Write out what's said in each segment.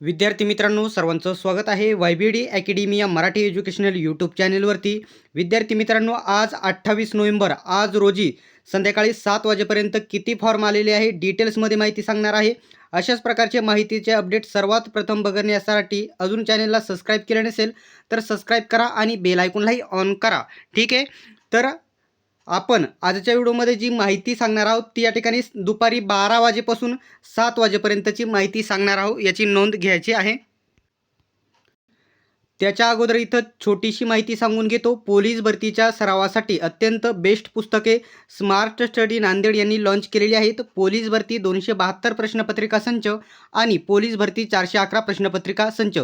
विद्यार्थी मित्रांनो सर्वांचं स्वागत आहे वाय बी डी अकॅडमी या मराठी एज्युकेशनल यूट्यूब चॅनेलवरती. विद्यार्थी मित्रांनो आज अठ्ठावीस नोव्हेंबर आज रोजी संध्याकाळी सात वाजेपर्यंत किती फॉर्म आलेले आहे डिटेल्समध्ये माहिती सांगणार आहे. अशाच प्रकारचे माहितीचे अपडेट सर्वात प्रथम बघण्यासाठी अजून चॅनेलला सबस्क्राईब केले नसेल तर सबस्क्राईब करा आणि बेल आयकॉनलाही ऑन करा. ठीक आहे? तर आपण आजच्या व्हिडिओमध्ये जी माहिती सांगणार आहोत ती या ठिकाणी दुपारी बारा वाजेपासून सात वाजेपर्यंतची माहिती सांगणार आहोत याची नोंद घ्यायची आहे. त्याच्या अगोदर इथं छोटीशी माहिती सांगून घेतो. पोलीस भरतीच्या सरावासाठी अत्यंत बेस्ट पुस्तके स्मार्ट स्टडी नांदेड यांनी लॉन्च केलेली आहेत. पोलीस भरती दोनशे बहात्तर प्रश्नपत्रिका संच आणि पोलीस भरती चारशे अकरा प्रश्नपत्रिका संच.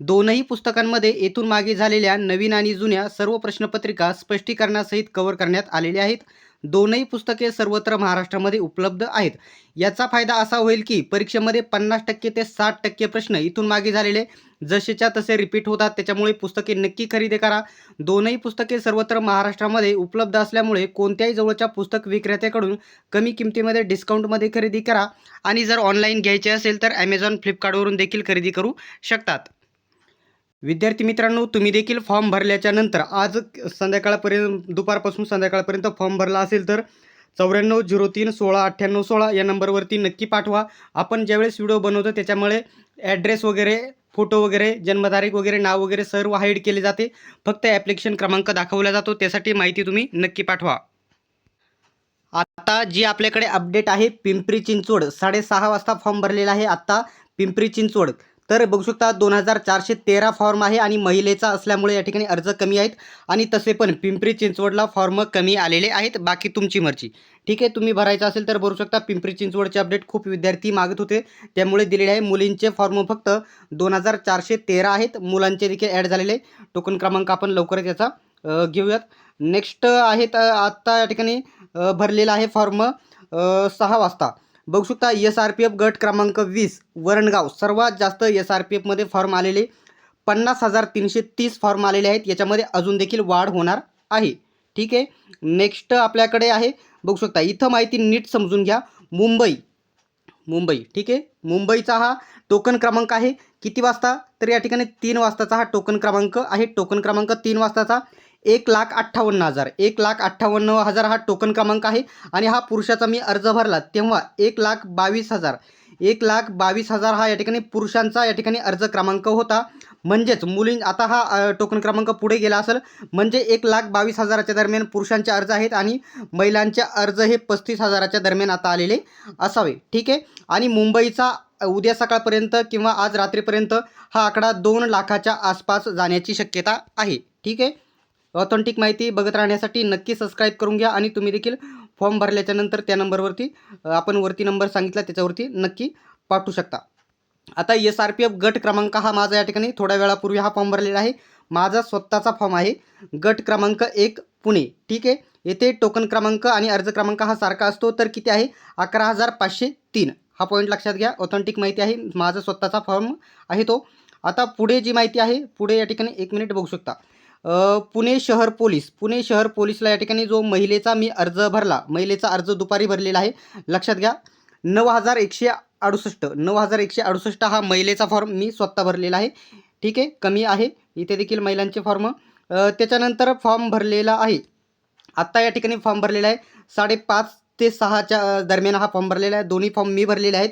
दोनही पुस्तकांमध्ये येथून मागे झालेल्या नवीन आणि जुन्या सर्व प्रश्नपत्रिका स्पष्टीकरणासहित कव्हर करण्यात आलेल्या आहेत. दोनही पुस्तके सर्वत्र महाराष्ट्रामध्ये उपलब्ध आहेत. याचा फायदा असा होईल की परीक्षेमध्ये पन्नास टक्के ते साठ टक्के प्रश्न इथून मागे झालेले जसेच्या तसे रिपीट होतात. त्याच्यामुळे पुस्तके नक्की खरेदी करा. दोनही पुस्तके सर्वत्र महाराष्ट्रामध्ये उपलब्ध असल्यामुळे कोणत्याही जवळच्या पुस्तक विक्रेत्याकडून कमी किमतीमध्ये डिस्काउंटमध्ये खरेदी करा. आणि जर ऑनलाईन घ्यायचे असेल तर ॲमेझॉन फ्लिपकार्टवरून देखील खरेदी करू शकतात. विद्यार्थी मित्रांनो तुम्ही देखील फॉर्म भरल्याच्या नंतर आज संध्याकाळपर्यंत दुपारपासून संध्याकाळपर्यंत फॉर्म भरला असेल तर चौऱ्याण्णव झिरो तीन सोळा अठ्ठ्याण्णव सोळा या नंबरवरती नक्की पाठवा. आपण ज्यावेळेस व्हिडिओ बनवतो त्याच्यामुळे ॲड्रेस वगैरे फोटो वगैरे जन्मतारीख वगैरे नाव वगैरे सर्व हाईड केले जाते. फक्त ॲप्लिकेशन क्रमांक दाखवला जातो त्यासाठी माहिती तुम्ही नक्की पाठवा. आता जी आपल्याकडे अपडेट आहे पिंपरी चिंचवड साडेसहा वाजता फॉर्म भरलेला आहे. आत्ता पिंपरी चिंचवड तर बघू शकता दोन हजार चारशे तेरा फॉर्म आहे आणि महिलेचा असल्यामुळे या ठिकाणी अर्ज कमी आहेत. आणि तसे पण पिंपरी चिंचवडला फॉर्म कमी आलेले आहेत. बाकी तुमची मर्जी. ठीक आहे तुम्ही भरायचं असेल तर भरू शकता. पिंपरी चिंचवडचे अपडेट खूप विद्यार्थी मागत होते. त्यामुळे दिलेले आहे मुलींचे फॉर्म फक्त दोन हजार चारशे तेरा आहेत. मुलांचे देखील ॲड झालेले टोकन क्रमांक आपण लवकरच याचा घेऊयात. नेक्स्ट आहेत आत्ता या ठिकाणी भरलेला आहे फॉर्म सहा वाजता. बघू शकता एस आर पी एफ गट क्रमांक वीस वरणगाव. सर्वात जास्त एस आर पी एफमध्ये फॉर्म आलेले पन्नास हजार तीनशे तीस फॉर्म आलेले आहेत. याच्यामध्ये अजून देखील वाढ होणार आहे. ठीक आहे? नेक्स्ट आपल्याकडे आहे बघू शकता. इथं माहिती नीट समजून घ्या. मुंबई. मुंबई. ठीक आहे? मुंबईचा हा टोकन क्रमांक आहे. किती वाजता? तर या ठिकाणी तीन वाजताचा हा टोकन क्रमांक आहे. टोकन क्रमांक तीन वाजताचा. एक लाख अठ्ठावन्न हजार. एक लाख अठ्ठावन्न हजार हा टोकन क्रमांक आहे आणि हा पुरुषाचा मी अर्ज भरला. तेव्हा एक लाख बावीस हजार. एक लाख बावीस हजार हा या ठिकाणी पुरुषांचा या ठिकाणी अर्ज क्रमांक होता. म्हणजेच मुलीं आता हा टोकन क्रमांक पुढे गेला असेल. म्हणजे एक लाख बावीस हजाराच्या दरम्यान पुरुषांचे अर्ज आहेत आणि महिलांचे अर्ज हे पस्तीस हजाराच्या दरम्यान आता आलेले असावे. ठीक आहे? आणि मुंबईचा उद्या सकाळपर्यंत किंवा आज रात्रीपर्यंत हा आकडा दोन लाखाच्या आसपास जाण्याची शक्यता आहे. ठीक आहे? ऑथेंटिक माहिती बघत राहण्यासाठी नक्की सबस्क्राईब करून घ्या आणि तुम्ही देखील फॉर्म भरल्याच्यानंतर त्या नंबरवरती आपण वरती नंबर सांगितला त्याच्यावरती नक्की पाठवू शकता. आता एस आर पी एफ गट क्रमांक हा माझा या ठिकाणी थोड्या वेळापूर्वी हा फॉर्म भरलेला आहे. माझा स्वतःचा फॉर्म आहे. गट क्रमांक एक पुणे. ठीक आहे? येथे टोकन क्रमांक आणि अर्ज क्रमांक हा सारखा असतो. तर किती आहे? अकरा हजार पाचशे तीन. हा पॉईंट लक्षात घ्या. ऑथेंटिक माहिती आहे. माझा स्वतःचा फॉर्म आहे तो. आता पुढे जी माहिती आहे पुढे या ठिकाणी एक मिनिट बघू शकता. पुणे शहर पोलीस. पुणे शहर पोलीसला या ठिकाणी जो महिलेचा मी अर्ज भरला महिलेचा अर्ज दुपारी भरलेला आहे. लक्षात घ्या नऊ हजार एकशे अडुसष्ट नऊ हजार एकशे अडुसष्ट हा महिलेचा फॉर्म मी स्वतः भरलेला आहे. ठीक आहे कमी आहे. इथे देखील महिलांचे फॉर्म त्याच्यानंतर फॉर्म भरलेला आहे. आत्ता या ठिकाणी फॉर्म भरलेला आहे. साडेपाच ते सहाच्या दरम्यान हा फॉर्म भरलेला आहे. दोन्ही फॉर्म मी भरलेले आहेत.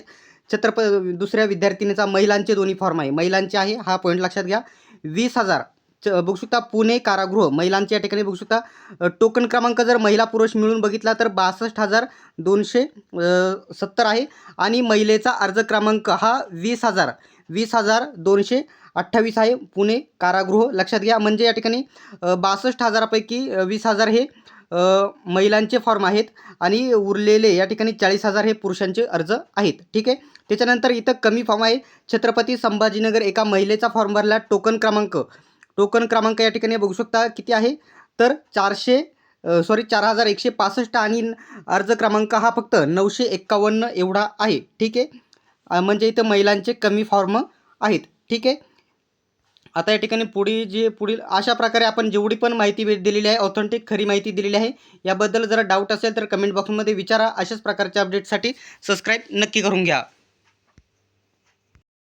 छत्रप दुसऱ्या विद्यार्थिनीचा महिलांचे दोन्ही फॉर्म आहे. महिलांचे आहे हा पॉईंट लक्षात घ्या. वीस हजार बघू शकता पुणे कारागृह महिलांचे या ठिकाणी बघू शकता टोकन क्रमांक जर महिला पुरुष मिळून बघितला तर बासष्ट हजार दोनशे सत्तर आहे. आणि महिलेचा अर्ज क्रमांक हा वीस हजार वीस हजार दोनशे अठ्ठावीस आहे. पुणे कारागृह लक्षात घ्या. म्हणजे या ठिकाणी बासष्ट हजारापैकी वीस हजार हे महिलांचे फॉर्म आहेत. आणि उरलेले या ठिकाणी चाळीस हजार हे पुरुषांचे अर्ज आहेत. ठीक आहे? त्याच्यानंतर इथं कमी फॉर्म आहे. छत्रपती संभाजीनगर एका महिलेचा फॉर्म भरला टोकन क्रमांक टोकन क्रमांक या ठिकाणी बघू शकता किती आहे? तर चारशे सॉरी चार हजार एकशे पासष्ट आणि अर्ज क्रमांक हा फक्त नऊशे एक्कावन्न एवढा आहे. ठीक आहे? म्हणजे इथं महिलांचे कमी फॉर्म आहेत. ठीक आहे? आता या ठिकाणी पुढे जे पुढील अशा प्रकारे आपण जेवढी पण माहिती दिलेली आहे ऑथेंटिक खरी माहिती दिलेली आहे याबद्दल जर डाऊट असेल तर कमेंट बॉक्समध्ये विचारा. अशाच प्रकारच्या अपडेटसाठी सबस्क्राईब नक्की करून घ्या.